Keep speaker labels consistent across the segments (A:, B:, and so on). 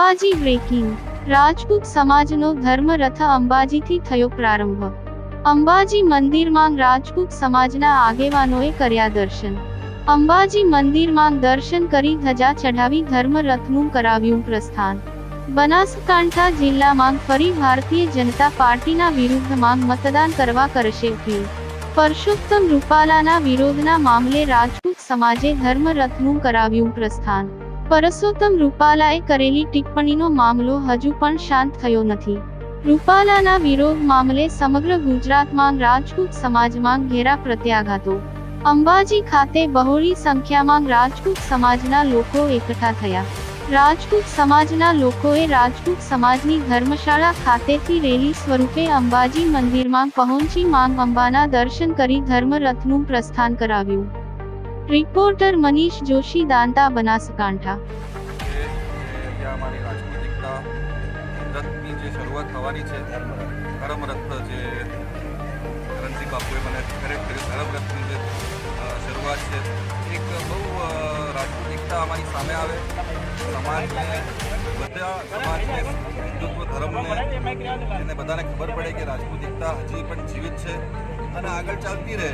A: Ambaji breaking. Rajput સમાજનો ધર્મરથ અંબાજીથી થયો પ્રારંભ. અંબાજી મંદિરમાં રાજપૂત સમાજના આગેવાનોએ કર્યા દર્શન. અંબાજી મંદિરમાં દર્શન કરી ધજા ચઢાવી ધર્મરથનું કરાવ્યું પ્રસ્થાન. બનાસકાંઠા જિલ્લામાં ફરી ભારતીય જનતા પાર્ટીના વિરુદ્ધમાં મતદાન કરવા કરશે અપીલ. પરસોત્તમ રૂપાલાના વિરોધના મામલે રાજપૂત સમાજે ધર્મરથનું કરાવ્યું પ્રસ્થાન. પરસોત્તમ રૂપાલાએ કરેલી ટિપ્પણીનો મામલો હજુ પણ શાંત થયો નથી. રૂપાલાના વિરોધ મામલે સમગ્ર ગુજરાતમાં રાજપૂત સમાજમાં ઘેરા પ્રત્યાઘાતો. અંબાજી ખાતે બહોળી સંખ્યામાં રાજપૂત સમાજના લોકો એકઠા થયા. રાજપૂત સમાજના લોકોએ રાજપૂત સમાજની ધર્મશાળા ખાતેથી રેલી સ્વરૂપે અંબાજી મંદિરમાં પહોંચી માંગ અંબાના દર્શન કરી ધર્મરથનું પ્રસ્થાન કરાવ્યું. રિપોર્ટર મનીષ જોશી દાંતા બનાસકાંઠા
B: જે અમારી રથની જે શરૂઆત થવાની છે ધર્મરથ જે કરણસિંહ બાપુએ મને ખરેખર ધર્મરથની જે શરૂઆત છે એક બહુ અ, અમારી સામે આવે. સમાજને બધા સમાજને હિન્દુત્વ ધર્મને એને બધાને ખબર પડે કે રાજપૂત એકતા હજી પણ જીવિત છે અને આગળ ચાલતી રહે.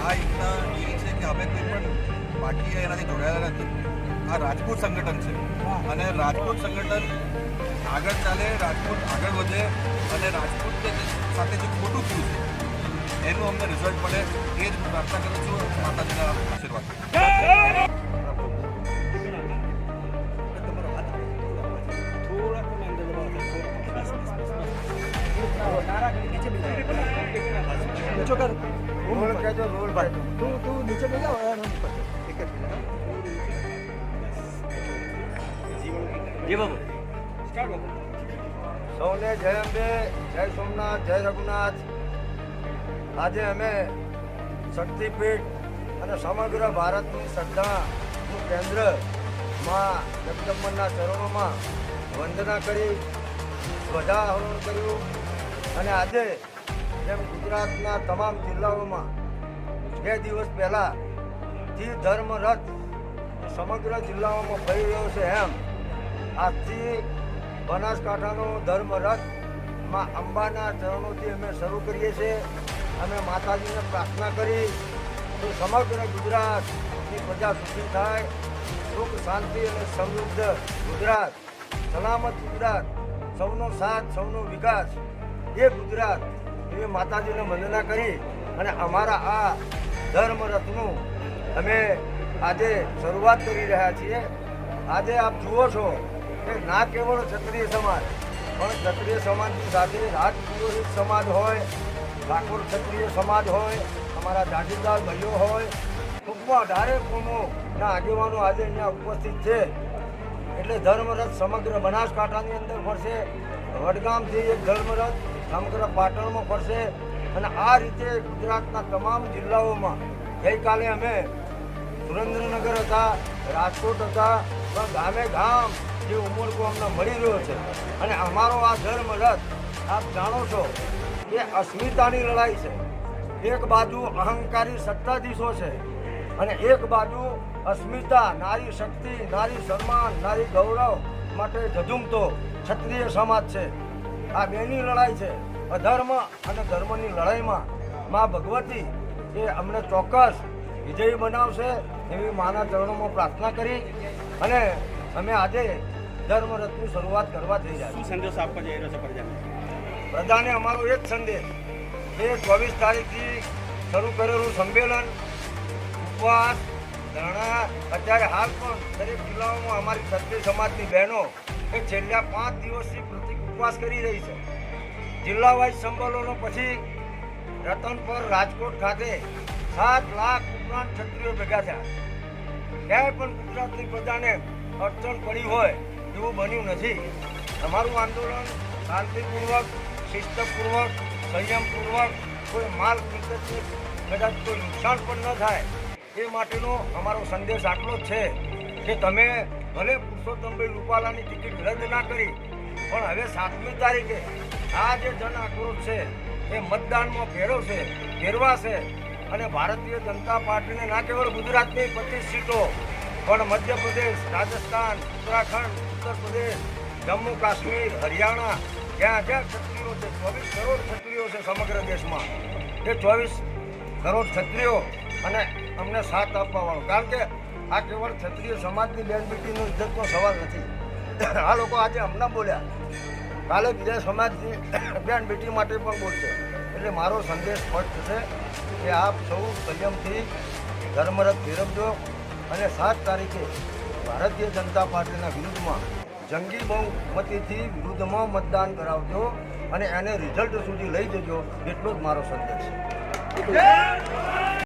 B: આ એકતા કે અમે કોઈ પણ પાર્ટી એનાથી જોડાયેલા નથી. આ રાજપૂત સંગઠન છે. અને રાજપૂત સંગઠન આગળ ચાલે રાજપૂત આગળ વધે અને રાજપૂત સાથે જે ખોટું થયું છે એનું અમને રિઝલ્ટ મળે. એ જ હું પ્રાર્થના કરું છું. માતાજીના આશીર્વાદ.
C: નીચો કર. રોલ કહેજો રોલ ભાઈ તું તું નીચે લઈ હોય એમ ઉપર. એક જ સૌને જય અંબે જય સોમનાથ જય રઘુનાથ. આજે અમે શક્તિપીઠ અને સમગ્ર ભારતની શ્રદ્ધાનું કેન્દ્રમાં જગદંબરના ચરણોમાં વંદના કરી ધ્વજારોહણ કર્યું. અને આજે જેમ ગુજરાતના તમામ જિલ્લાઓમાં બે દિવસ પહેલાંથી ધર્મરથ સમગ્ર જિલ્લાઓમાં ફરી રહ્યો છે એમ, આજથી બનાસકાંઠાનો ધર્મ રથમાં અંબાના ચરણોથી અમે શરૂ કરીએ છીએ. અમે માતાજીને પ્રાર્થના કરી તો સમગ્ર ગુજરાતની પ્રજા સુખી થાય, સુખ, શાંતિ અને સમૃદ્ધ ગુજરાત, સલામત ગુજરાત, સૌનો સાથ, સૌનો વિકાસ. એ ગુજરાત એવી માતાજીને વંદના કરી અને અમારા આ ધર્મરથનું અમે આજે શરૂઆત કરી રહ્યા છીએ. આજે આપ જુઓ છો કે ના કેવળ ક્ષત્રિય સમાજ, પણ ક્ષત્રિય સમાજની સાથે રાજપુરોહિત સમાજ હોય, ઠાકોર ક્ષત્રિય સમાજ હોય, અમારા જાગીરદાર ભાઈઓ હોય, ટૂંકમાં અઢારે કોમોના આગેવાનો આજે અહીંયા ઉપસ્થિત છે. એટલે ધર્મરથ સમગ્ર બનાસકાંઠાની અંદર ફરશે. વડગામથી એક ધર્મરથ સમગ્ર પાટણમાં ફરશે અને આ રીતે ગુજરાતના તમામ જિલ્લાઓમાં ગઈકાલે અમે સુરેન્દ્રનગર હતા, રાજકોટ હતા, પણ ગામે ગામ જે ઉમરકો અમને મળી રહ્યો છે. અને અમારો આ ધર્મ રથ, આપ જાણો છો કે અસ્મિતાની લડાઈ છે. એક બાજુ અહંકારી સત્તાધીશો છે અને એક બાજુ અસ્મિતા, નારી શક્તિ, નારી સન્માન, નારી ગૌરવ માટે ઝઝુમતો ક્ષત્રિય સમાજ છે. આ બેની લડાઈ છે. અધર્મ અને ધર્મની લડાઈમાં માં ભગવતી એ અમને ચોક્કસ વિજયી બનાવશે એવી માના ચરણોમાં પ્રાર્થના કરી અને અમે આજે ધર્મરથની શરૂઆત કરવા જઈ રહ્યા છીએ.
D: સંદેશ આપવા જઈ રહ્યો છે પ્રજાને?
C: પ્રજાને અમારો એક સંદેશ. એ ચોવીસ તારીખથી શરૂ કરેલું સંમેલન ઉપવાસ ધરણા. અત્યારે હાલ પણ દરેક જિલ્લાઓમાં અમારી ક્ષત્રિય સમાજની બહેનો એ છેલ્લા પાંચ દિવસથી પ્રતિક ઉપવાસ કરી રહી છે. જિલ્લા વાઇઝ સંમેલનો પછી રતનપર રાજકોટ ખાતે સાત લાખ ઉપરાંત ક્ષત્રિયો ભેગા થયા. ક્યાંય પણ ગુજરાતની પ્રજાને અડચણ પડી હોય એવું બન્યું નથી. અમારું આંદોલન શાંતિપૂર્વક, શિસ્તપૂર્વક, સંયમપૂર્વક, કોઈ માલ મિલકતને કદાચ કોઈ નુકસાન પણ ન થાય, એ માટેનો અમારો સંદેશ આટલો જ છે કે તમે ભલે પુરુષોત્તમભાઈ રૂપાલાની ટિકિટ રદ ના કરી પણ હવે સાતમી તારીખે આ જે જન આક્રોશ છે, એ મતદાનમાં ફેરવશે ફેરવાશે અને ભારતીય જનતા પાર્ટીને ના કેવળ ગુજરાતની પચીસ સીટો, પણ મધ્યપ્રદેશ, રાજસ્થાન, ઉત્તરાખંડ ઉત્તર પ્રદેશ જમ્મુ કાશ્મીર હરિયાણા, જ્યાં જ્યાં ક્ષત્રિયો છે, ચોવીસ કરોડ ક્ષત્રિયો છે સમગ્ર દેશમાં. એ ચોવીસ કરોડ ક્ષત્રિયો અને અમને સાથ આપવા વાળો કારણ કે આ કેવળ ક્ષત્રિય સમાજની બેન બેટીનો ઇજ્જતનો સવાલ નથી. આ લોકો આજે હમણાં બોલ્યા. કાલે બીજા સમાજની બેન બેટી માટે પણ બોલશે. એટલે મારો સંદેશ સ્પષ્ટ છે કે આપ સૌ સંયમથી ધર્મરથ ફેરવજો અને સાત તારીખે ભારતીય જનતા પાર્ટીના વિરુદ્ધમાં જંગી બહુમતીથી વિરુદ્ધમાં મતદાન કરાવજો અને એને રિઝલ્ટ સુધી લઈ જજો, એટલો જ મારો સંદેશ. છે